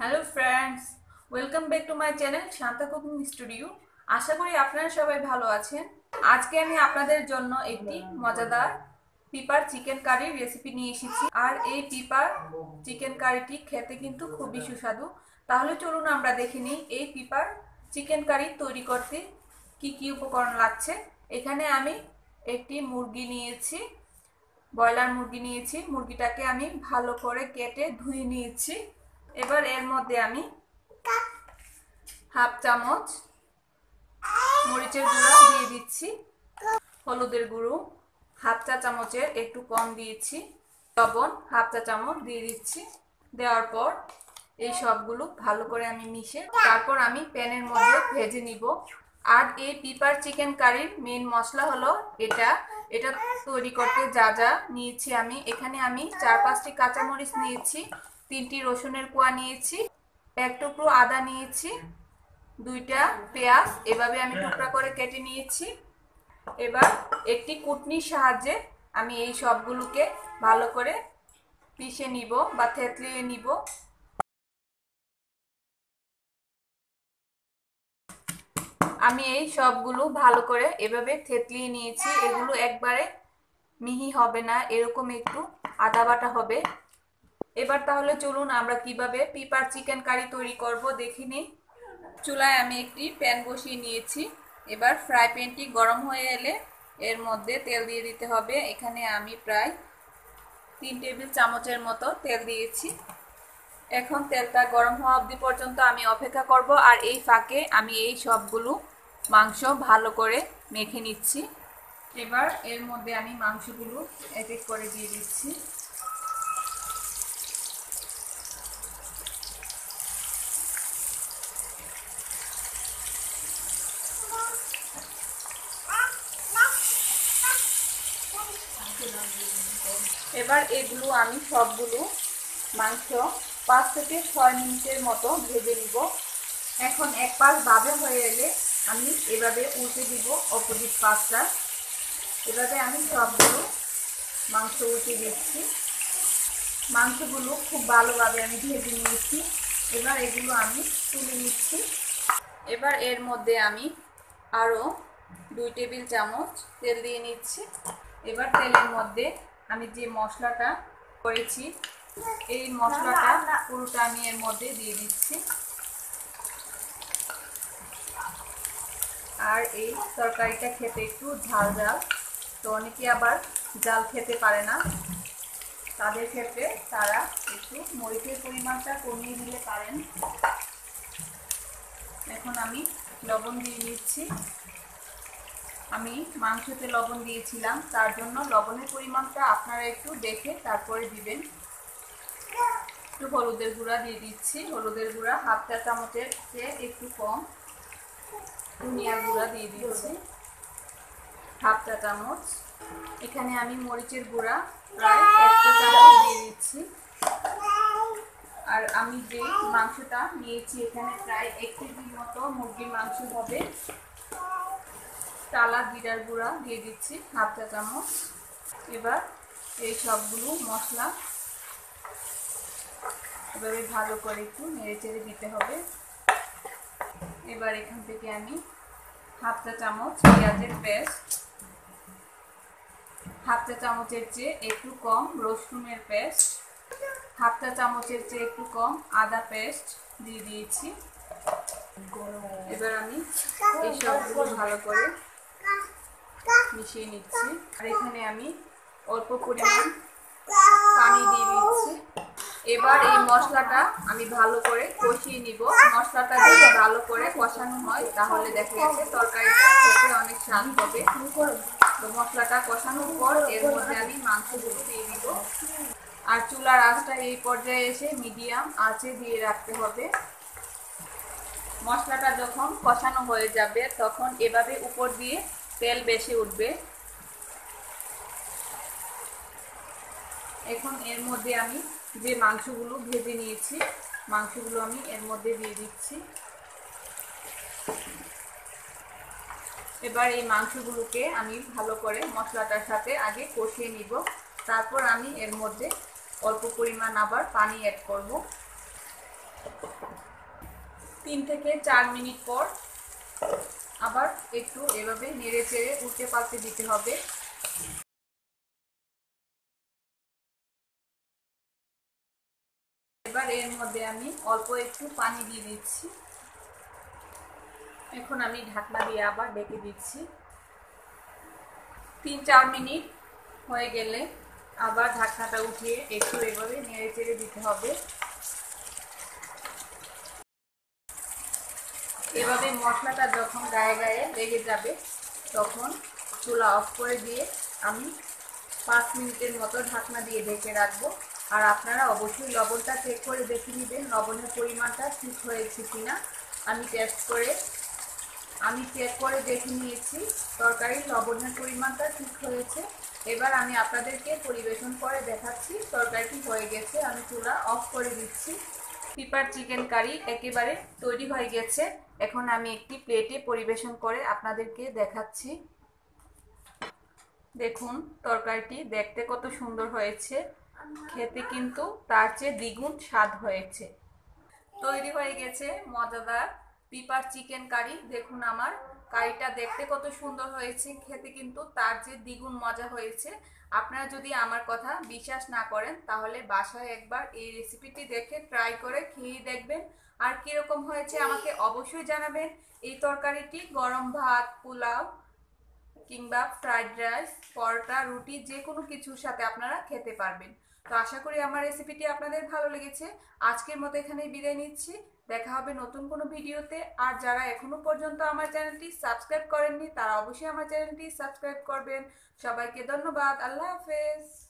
Hello friends welcome back to my channel Shanta cooking studio আশা করি আপনারা সবাই ভালো আছেন। আজকে আমি আপনাদের জন্য একটি মজাদার পিপার চিকেন কারির রেসিপি নিয়ে এসেছি। আর এই পিপার চিকেন কারিটি খেতে কিন্তু খুবই সুস্বাদু। তাহলে চলুন আমরা দেখে নিই, এই পিপার চিকেন কারি তৈরি করতে কি কি উপকরণ লাগছে। এখানে আমি একটি মুরগি নিয়েছি, ব্রয়লার মুরগি নিয়েছি। মুরগিটাকে আমি ভালো করে কেটে ধুয়ে নিয়েছি। এবার এর মধ্যে আমি হাফ চামচ মরিচের গুঁড়ো দিয়ে দিচ্ছি, হলুদের গুঁড়ো, হাফ চা চামচের একটু কম দিয়েছি, লবণ হাফ চা চামচ দিয়ে দিচ্ছি। দেওয়ার পর এই সবগুলো ভালো করে আমি মিশে তারপর আমি প্যানের মধ্যে ভেজে নিব। আর এই পিপার চিকেন কারির মেন মশলা হলো এটা। এটা তৈরি করতে যা যা নিয়েছি আমি। এখানে আমি চার পাঁচটি কাঁচামরিচ নিয়েছি। তিনটি রসুনের কোয়া নিয়েছি, এক টুকরো আদা নিয়েছি, দুইটা পেঁয়াজ, এভাবে আমি টুকরা করে কেটে নিয়েছি। এবার একটি কুটনির সাহায্যে আমি এই সবগুলোকে ভালো করে পিষে নিব বা থেতলিয়ে নিব। আমি এই সবগুলো ভালো করে এভাবে থেতলিয়ে নিয়েছি, এগুলো একবারে মিহি হবে না, এরকম একটু আদা বাটা হবে। এবার তাহলে চলুন আমরা কীভাবে পিপার চিকেন কারি তৈরি করব, দেখি নিই। চুলায় আমি একটি প্যান বসিয়ে নিয়েছি। এবার ফ্রাই প্যানটি গরম হয়ে এলে এর মধ্যে তেল দিয়ে দিতে হবে। এখানে আমি প্রায় তিন টেবিল চামচের মতো তেল দিয়েছি। এখন তেলটা গরম হওয়া অবধি পর্যন্ত আমি অপেক্ষা করব আর এই ফাঁকে আমি এই সবগুলো মাংস ভালো করে মেখে নিচ্ছি। এবার এর মধ্যে আমি মাংসগুলো এক এক করে দিয়ে দিচ্ছি। এবার এগুলো আমি সবগুলো মাংস পাঁচ থেকে ছয় মিনিটের মতো ভেজে নিব। এখন এক পাশ বাজে হয়ে এলে আমি এভাবে উল্টে দিব অপোজিট পাশটা। এভাবে আমি সবগুলো মাংস উল্টে দিচ্ছি। মাংসগুলো খুব ভালোভাবে আমি ভেজে নিয়েছি। এবার এগুলো আমি তুলে নিচ্ছি। এবার এর মধ্যে আমি আরও দুই টেবিল চামচ তেল দিয়ে নিচ্ছি। এবার তেলের মধ্যে আমি যে মশলাটা করেছি এই মশলাটা পুরোটা আমি এর মধ্যে দিয়ে দিচ্ছি। আর এই তরকারিটা খেতে একটু ঝাল ঝাল। তো অনেকে আবার জাল খেতে পারে না। তাদের ক্ষেত্রে তারা একটু মরিচের পরিমাণটা কমিয়ে দিলে পারেন। এখন আমি লবণ দিয়ে নিচ্ছি আমি মাংসতে লবণ দিয়েছিলাম, তার জন্য লবণের পরিমাণটা আপনারা একটু দেখে তারপরে দিবেন। একটু হলুদের গুঁড়া দিয়ে দিচ্ছি। হলুদের গুঁড়া হাফ চা চামচের চেয়ে একটু কম। ধনিয়ার গুঁড়া দিয়ে দিচ্ছি। হাফ চা চামচ। এখানে আমি মরিচের গুঁড়া প্রায় এক চা চামচ দিয়ে দিচ্ছি। আর আমি যে মাংসটা নিয়েছি, এখানে প্রায় এক কেজির মতো মুরগির মাংস হবে। টালা জিরার গুঁড়া দিয়ে দিচ্ছি, হাফ চা চামচ। এবার এই সবগুলো মশলা এভাবে ভালো করে একটু নেড়ে চেড়ে দিতে হবে। এবার এখান থেকে আমি হাফ চা চামচ পেঁয়াজের পেস্ট। হাফ চা চামচের চেয়ে একটু কম রসুনের পেস্ট। হাফ চা চামচের চেয়ে একটু কম আদা পেস্ট দিয়ে দিয়েছি। এবার আমি এই সবগুলো ভালো করে মিশিয়ে নিচ্ছি। আর এখানে আমি অল্প পরিমাণ পানি দিয়ে দিচ্ছি। এবার এই মশলাটা আমি ভালো করে কষিয়ে নিব। মশলাটা যদি ভালো করে কষানো হয়, তাহলে দেখা গেছে তরকারিটা খেতে অনেক স্বাদ হবে। তো মশলাটা কষানোর পর এর মধ্যে আমি মাংসগুলো দিয়ে দিব। আর চুলার আঁচটা এই পর্যায়ে এসে মিডিয়াম আঁচে দিয়ে রাখতে হবে। মশলাটা যখন কষানো হয়ে যাবে, তখন এভাবে উপর দিয়ে তেল বেশি উঠবে। এখন এর মধ্যে আমি যে মাংসগুলো ভেজে নিয়েছি, মাংসগুলো আমি এর মধ্যে দিয়ে দিচ্ছি। এবার এই মাংসগুলোকে আমি ভালো করে মশলাটার সাথে আগে কষিয়ে নিব। তারপর আমি এর মধ্যে অল্প পরিমাণ আবার পানি অ্যাড করব। তিন থেকে চার মিনিট পর আবার একটু এভাবে নেড়ে চেড়ে উল্টে পাল্টে দিতে হবে। এবার এর মধ্যে আমি অল্প একটু পানি দিয়ে দিচ্ছি। এখন আমি ঢাকনা দিয়ে আবার ডেকে দিচ্ছি। তিন চার মিনিট হয়ে গেলে আবার ঢাকনাটা উঠিয়ে একটু এভাবে নেড়ে চেড়ে দিতে হবে। এভাবে মশলাটা যখন গায়ে গায়ে লেগে যাবে, তখন চুলা অফ করে দিয়ে আমি পাঁচ মিনিটের মতো ঢাকনা দিয়ে ঢেকে রাখব। আর আপনারা অবশ্যই লবণটা চেক করে দেখে নেবেন, লবণের পরিমাণটা ঠিক হয়েছে কিনা। আমি টেস্ট করে, আমি চেক করে দেখে নিয়েছি তরকারির লবণের পরিমাণটা ঠিক হয়েছে। এবার আমি আপনাদেরকে পরিবেশন করে দেখাচ্ছি, তরকারিটি হয়ে গেছে, আমি চুলা অফ করে দিচ্ছি। পিপার চিকেন কারি একেবারে তৈরি হয়ে গেছে। এখন আমি একটি প্লেটে পরিবেশন করে আপনাদেরকে দেখাচ্ছি। দেখুন, তরকারিটি দেখতে কত সুন্দর হয়েছে। খেতে কিন্তু তার চেয়ে দ্বিগুণ স্বাদ হয়েছে। তৈরি হয়ে গেছে মজাদার পিপার চিকেন কারি। দেখুন আমার কারিটা দেখতে কত সুন্দর হয়েছে, খেতে কিন্তু তার যে দ্বিগুণ মজা হয়েছে, আপনারা যদি আমার কথা বিশ্বাস না করেন, তাহলে বাসায় একবার এই রেসিপিটি দেখে ট্রাই করে খেয়ে দেখবেন। আর কীরকম হয়েছে আমাকে অবশ্যই জানাবেন। এই তরকারিটি গরম ভাত, পোলাও কিংবা ফ্রাইড রাইস পরোটা, রুটি যে কোনো কিছুর সাথে আপনারা খেতে পারবেন। তো আশা করি আমার রেসিপিটি আপনাদের ভালো লেগেছে। আজকের মতো এখানেই বিদায় নিচ্ছি। দেখা হবে নতুন কোনো ভিডিওতে। আর যারা এখনও পর্যন্ত আমার চ্যানেলটি সাবস্ক্রাইব করেননি, তারা অবশ্যই আমার চ্যানেলটি সাবস্ক্রাইব করবেন। সবাইকে ধন্যবাদ। আল্লাহ হাফেজ।